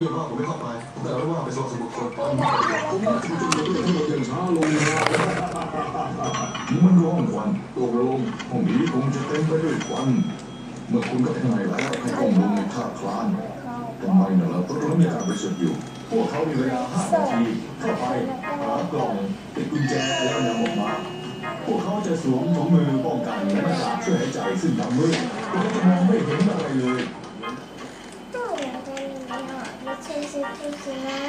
เรื่องว่าผมไม่เข้าไปผมแต่ไม่ว่าเป็นส่วนส่วนบุคคลผมว่าคุณจะเรื่องทั้งหมดอย่างช้าลงนะมันร้องควันตกลงห้องนี้คงจะเต็มไปด้วยควันเมื่อคุณกับทนายแล้วให้ข้อมูลในท่าคลานทำไมนะเราต้องมีการบริสุทธิ์อยู่ พวกเขามีเวลาห้านาทีเข้าไปหากล่องติดกุญแจแล้วนำออกมาพวกเขาจะสวมถุงมือป้องกันและหน้ากากช่วยหายใจซึ่งทำมืดพวกเขาจะมองไม่เห็นอะไรเลย ไม่ใช่สิที่จรินะ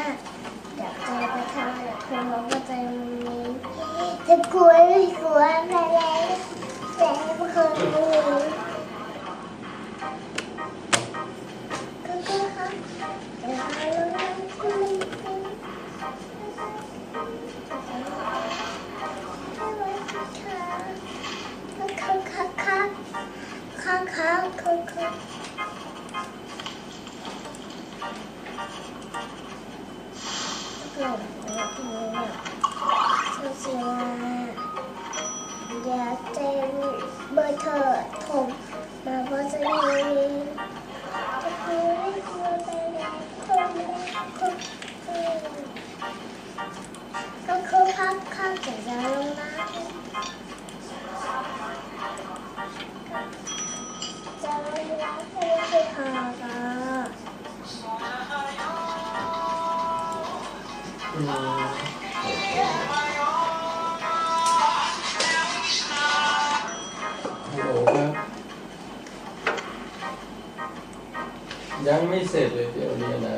อยากจะไปทำอยากคุณบอกว่าจะมีจะกลัวไม่กลัวอะไร ยังไม่เสร็จเลยเดี๋ยวนี้นะ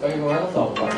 ก็อีกประมาณสองวัน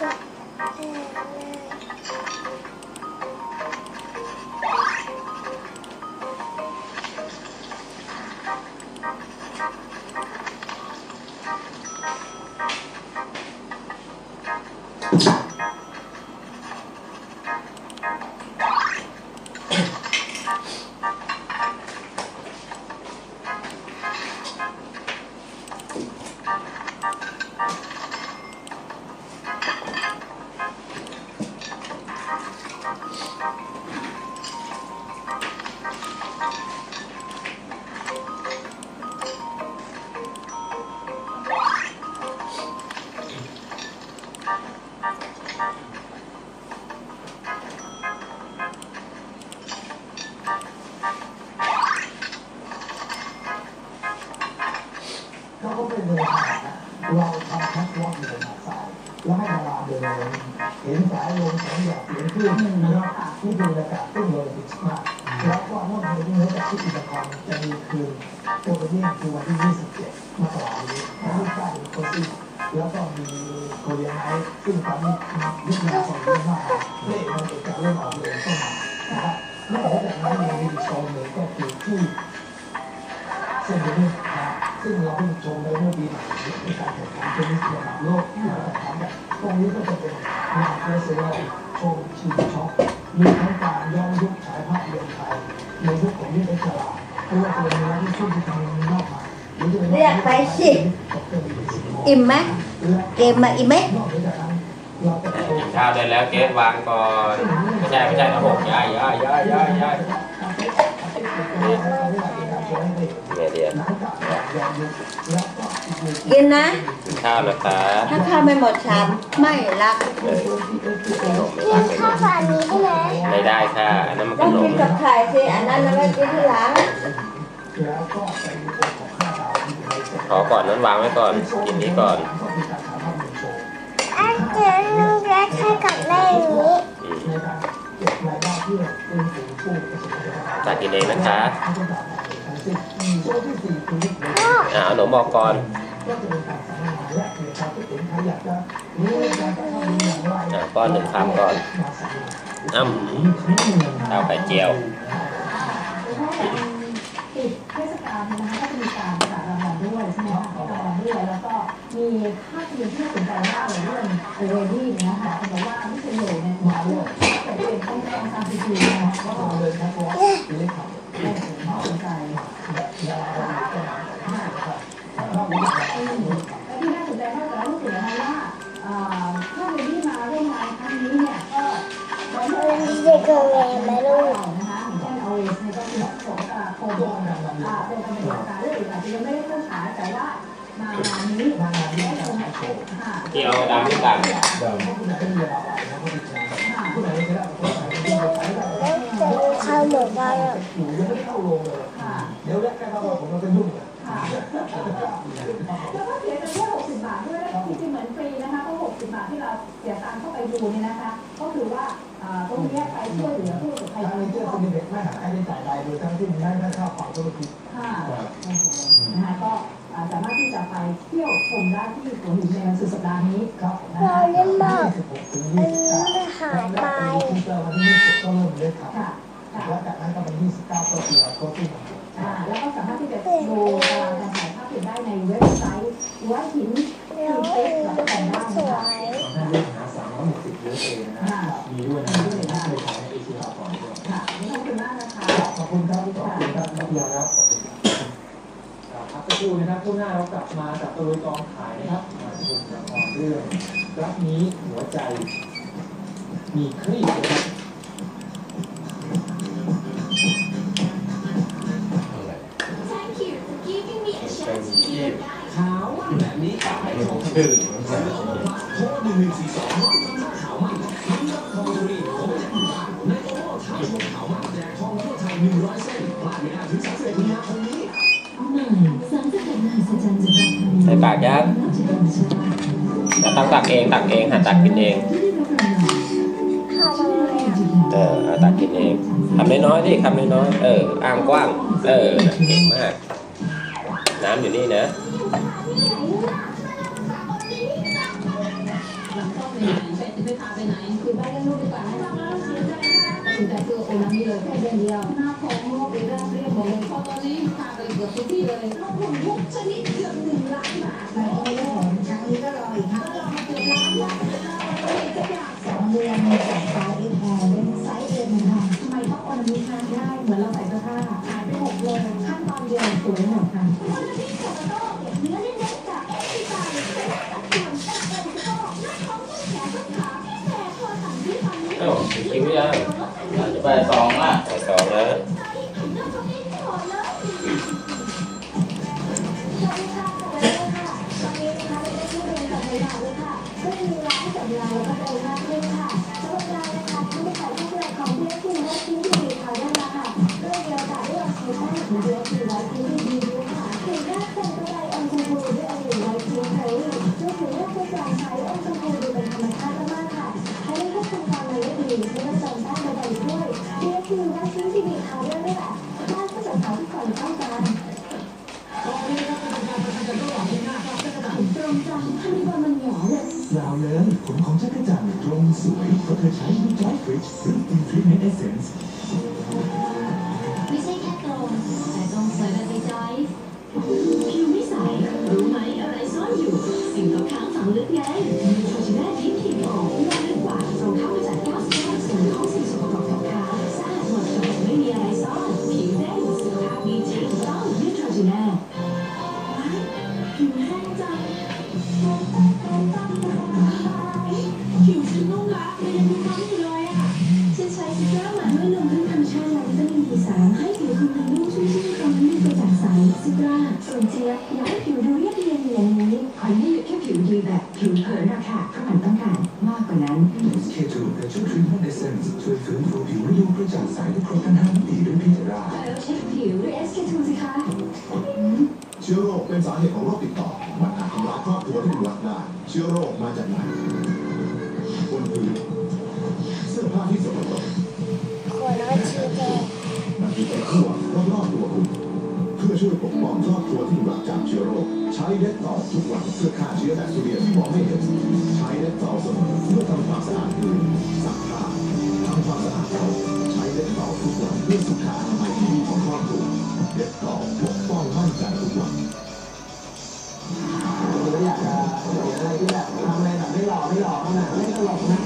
แล้ ทำแคทวอล์กอยู่บนหาดทรายแล้วให้ดาราเดินเห็นสายลมแสงแดดเสียงคลื่นนะครับนี่เป็นบรรยากาศตุ้งเลยติดมากแล้วก็นอกจากนี้นอกจากที่กิจกรรมจะมีคืนโอเปนิ่งคือวันที่ 27มกราคมนี้แล้วลูกชายโคซี่แล้วก็มีโคเรียนไนท์ซึ่งตอนนี้ยุคนาสองยุคมากเล่นมันเอกจะเริ่มออกเลยเข้ามานะครับนอกจากนั้นยังมีอีกโซนหนึ่งก็คือที่เซนต์เดนิสนะครับ ซึ่งเราเพิ่งชมไปเมื่อปีหลังในการแข่งขันเทนนิสระดับโลกที่เราแข่งขันแบบตรงนี้ก็จะเป็นงานเฟสติวัลโชว์ชิงช็อปมีทั้งการย้อนยุคฉายภาพยนตร์ไทยในยุคของยุคเอกลาเพราะว่าตัวเนื้อที่ช่วยที่ทำมีมากมายเรียกไปสิอิ่มไหมเกมมาอิ่มไหมกจากนั้นเราก็โชว์ข้าวได้แล้วเกสวางก่อนไม่ใช่ไม่ใช่นะผมย้ายย้ายย้ายย้ายย้ายเนี่ยเดียว กินนะข้าวนะคะถ้าข้าวไม่หมดชามไม่รักเออขนมไม่กิรันกเลยข้าวฝันนี้ได้ไหมไม่ได้ค่ะอันนั้นมันขต้องนกิมนกับไข่สิอันนั้นเราไม่กินที่หลังแล้วก็เป็นองค์ของข้าดาวที่อยู่ในเซ็ตขอก่อนนั้นวางไว้ก่อน กินนี้ก่อนก็มีการถ่ายภาพยนตร์โชว์อันเจอลูกและใช้กับแม่อย่างนี้อืมในการเก็บรายได้เพื่อฟื้นฟูผู้ประสบภัยตักกินเองนะคะทั้งสิ้นโชว์ที่สี่คืออ่าเอาขนมบอกก่อนก็จะเป็นการสัมมนาและเกี่ยวกับที่เป็นใครอยากจะรู้การทำอย่างไรอ่าป้อนหนึ่งคำก่อนมาสัมมนาอ้ำข้าวไข่เจียวปิดเทศกาลนะคะก็จะมีการประกาศรางวัลด้วยใช่ไหมคะระกางวัลด้วยแล้วก็มีภาพยนตร์ที่น่าสนใจมากเลยเรื่องเรดี้นะคะเขาบอกว่าไม่เคยเลยเนี่ยมาด้วยแต่เป็นต้องต้องการพิธีนะคะก็ก็มาเลยครับเพราะว่าเป็นเลขขับน่าสนใจ ยาวไปก็ห้าครับ รอบนี้และที่น่าสนใจมากกว่านั้นก็คือนะคะว่าถ้าเรดี้มาร่วมงานครั้งนี้เนี่ยก็ได้มันเด็กโรงเรียนไหมลูกนะคะอย่างเช่นเอาเอสเนี่ยก็คือแบบของโคโบต้องการนเรียอ่านเป็นกำลังการเรื่องอื่นอาจจะยังไม่ได้เข้าฉายแต่ว่ามางานนี้งานนี้การถ่ายโชว์ค่ะที่เอาดำที่ต่างเดิมผู้ใดเป็นเวลาแล้วก็ติดใจค่ะผู้ใดไม่ได้ผู้ใดไม่ได้ใช้ได้แล้วจะมีข้าวหมูบ้างอยู่ยังไม่ได้เข้าโรงเลยค่ะเดี๋ยวแรกแค่เข้าโรงผมก็จะยุ่งเลยค่ะ แล้วก็เสียไปแค่60 บาทด้วยแล้วจริงๆเหมือนฟรีนะคะเพราะ60 บาทที่เราเสียตังค์เข้าไปดูเนี่ยนะคะ ก็คือว่าอ่าตรงเนี้ยไปช่วยเหลือผู้ประสบภัยทางน้ำนี้ท่เจ้าวมคนนี้เด็กไม่หาค่าใช้จ่ายใดโดยทั้งที่ไม่ได้ค่าฝั่งธุรกิจค่ะโอ้โหนะคะก็อ่าสามารถที่จะไปเที่ยวชมได้ที่หัวหินในวันสุดสัปดาห์นี้ครับนะเราคะเล่นมาก26ถึงอัน29นี้มันหายไป คุณเจอวันที่20ก็เริ่มเลยครับค่ะค่ะแล้วจากนั้นก็เป็น29ก็คือโค้ชที่ อ่าแล้วก็สามารถที่จะดูตาราง ได้ในเว็บไซต์วัดหินแล้วเฟมันซบุ๊กก็ได้สวนะคะยท่านเรียกหาสามร้อยหกสิบยูเอสเอนะฮะมีด้วยนะเคยขายในเอเชียก่อนด้วยค่ะขอบคุณมากนะคะขอบคุณครับขอบคุณครับนักเรียนครับพักสักครู่นะครับช่วงหน้าเรากลับมากับตะลุยกองขายนะครับมาชมละครเรื่องรักนี้หัวใจ มีครีบนะครับ องทั่วไทยหนึ่งร้อยเส้นพลาดไม่ได้ถึงสามสิบเอ็ดมีนาคมนี้ใส่ปากยังต้องตักเองตักเองหาตักกินเอง เออเอาตักกินเองทำน้อยๆดิคำน้อยๆเอออ้ามกว้าง เออเก่งมาก น้ำอยู่นี่นะ แต่คือโอนมีเลยแค่เดือนเดียวหน้าท้องโรคเรื่องเรียบหมดเลยเพราะตอนนี้พาไปเกือบทุกที่เลยลงทุนทุกชนิดเกือบหนึ่งล้านบาทแต่ก็ไม่ได้ผลครั้งนี้ก็รออีกครั้งรอมาเกือบล้านบาทสองเดือนสองไซส์เอ็นแอร์เป็นไซส์เอ็นค่ะทำไมต้องโอนมีค่าได้เหมือนเราใส่เสื้อผ้าหายไปหกโลขั้นตอนเดียวสวยหมด Yeah. กป้องครอบครัวที่รักจากเชื้อโรค ใช้เด็ดต่อทุกวันเพื่อฆ่าเชื้อแบคทีเรียที่มองไม่เห็น ใช้เด็ดต่อเสมอเพื่อทำความสะอาดพื้นซักผ้าทำความสะอาดเราใช้เด็ดต่อทุกวันเพื่อสุขอนามัยที่ดีของครอบครัวเด็ดต่อปกป้องมั่นใจทุกวันผมอยากจะอะไรที่แบบทำอะไรแบบไม่หล่อไม่หล่อขนาดไม่ตลกนะ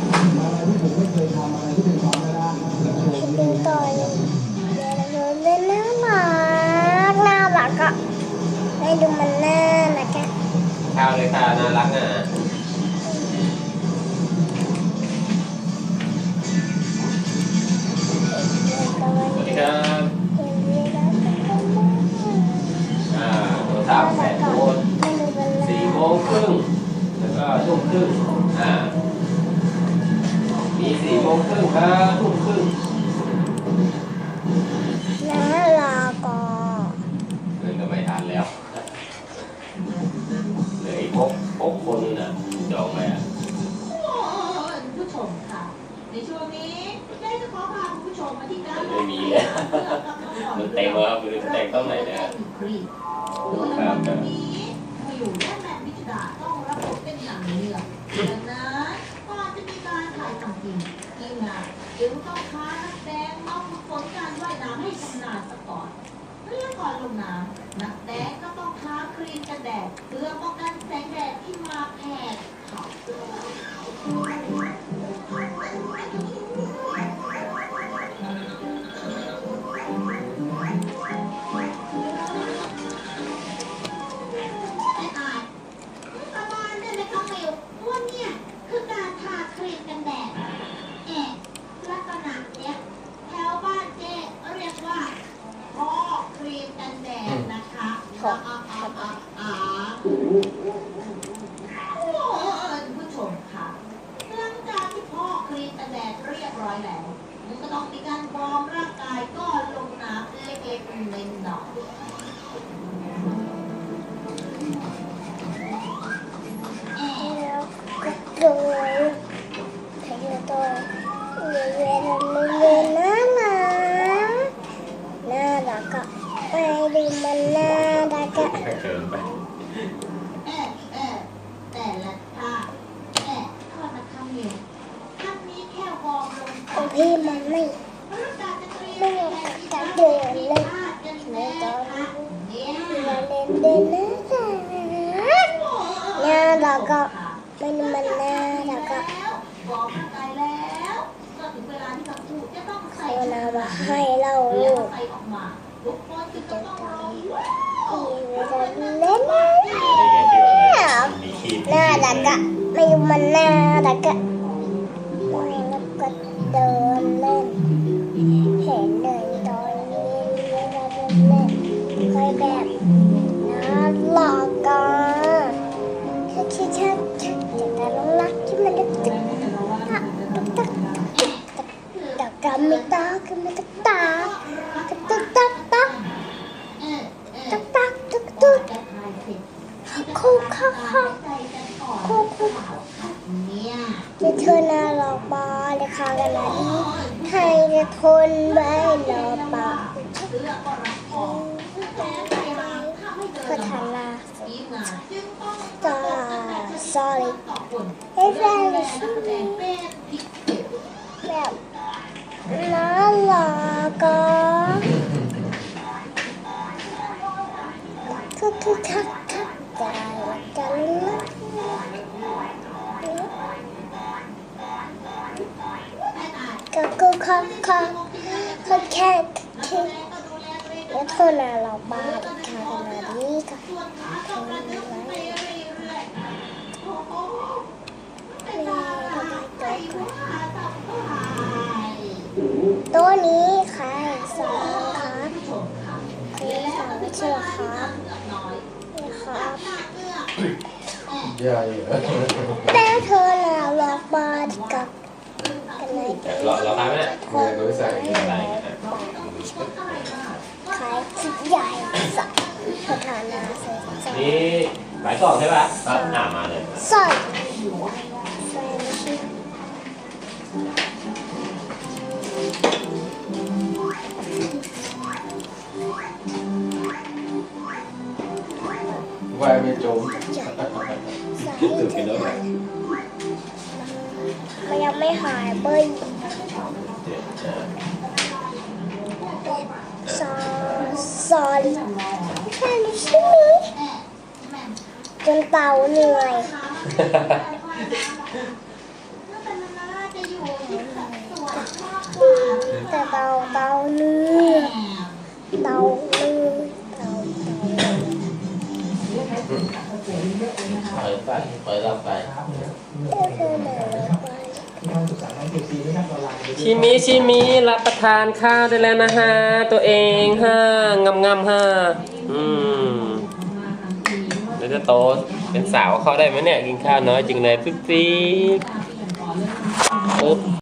ข้าวเลย ในช่วงนี้ได้จะขอพาคุณผู้ชมมาที่การไม่มีแล้วมันเต็มแล้วครับมันเต็มต้องไหนเนี่ยกรีกโดยละครวันนี้มาอยู่และแมทวิจดาต้องรับบทเป็นหนังเงือกดังนั้นก่อนจะมีการถ่ายทำจริงทีมงานจึงต้องพานักแสดงมาฝึกฝนการว่ายน้ำให้ชำนาญซะก่อนเรื่องก่อนลงน้ำนักแสดงก็ต้องทาครีมกันแดดเพื่อป้องกันแสงแดดที่มาแผดเผา ร้อยแล้วมันก็ต้องมีการวอร์มร่างกายก็ลงน้ำเล็กๆเน้นๆแล้วก็ดูให้ดูตัวเรียนเรียนเรียนน่ารักน่ารักอะไปดูมันน่ารักอะ ถ้าเกินไป เอ๊ะเอ๊ะแต่ละท่าเอ๊ะโทษนะคำเดียวคำนี้แค่วอร์มลง ของพี่มันไม่ ร่างกายจะเตรียม ไม่ แบ อยาก บที่ จะ จะ เดิน มี เล่น ท่ากัน ใน แน่ ตอน ค่ะเนี่ย เราเล่นเล่นน่ารั กน่มันมันน่ารักอะแล้ววอร์มร่างกายแล้วก็ถึงเวลาที่ทั้งคู่จะต้องใส่เอาน้ำมาให้เราลูกใส่ออกมาทุกคนจะต้องร้องพี่จะเล่นน่านี่ไงที่ว่าอะไมีขีดน่ารักอะไม่มันน่ารักอะแล้วก็เดินเล่นเห็นเลยตอนนี้เราเล่นเล่นคอยแบบน่ารักอะถ้า กำไม่ตาก็ไม่ตักตาตักตักตักตักตักตักตึกตึกจะทายเสร็จคู่ค่ะค่ะใจกันก่อนคู่คู่เนี่ยจะเธอน่ารักบ้าเลยค่ะกันนะให้จะทนไม่รอปะเสื้อก็รักของแถมไปหางทำให้เพัฒลำบากนาทีมงานจึงต้องตลาด sorry ต่อคนให้แฟดูนเลย นักแสดงเป็นพิเศษ แบบ น่ารักก็ทุกทุกทักทักใจกันก็ก็ก็ก็ก็แค่ที่แล้วโทรนาเราบ้าน ใหญ่เหรอแต่เธอแล้วลอกบ้านกับกันเลยรอรอทาไหมเนี่ยคนไม่ใส่อะไรขายชุดใหญ่สักสถานะเสร็จนี่หลายกล่องใช่ป่ะครับอ่ามาเลยสดแฟนชิพวายไม่จม ไม่หายเบ้ยซอซอลแค่นชิจนเต่าเหนื่อย ชิมิชิมิรับประทานข้าวได้แล้วนะฮะ ตัวเองฮะงำงำฮะอืมเดี๋ยวจะโตเป็นสาวเข้าได้ไหมเนี่ย กินข้าวน้อยจริงเลยปิ๊บปิ๊บปึ๊บ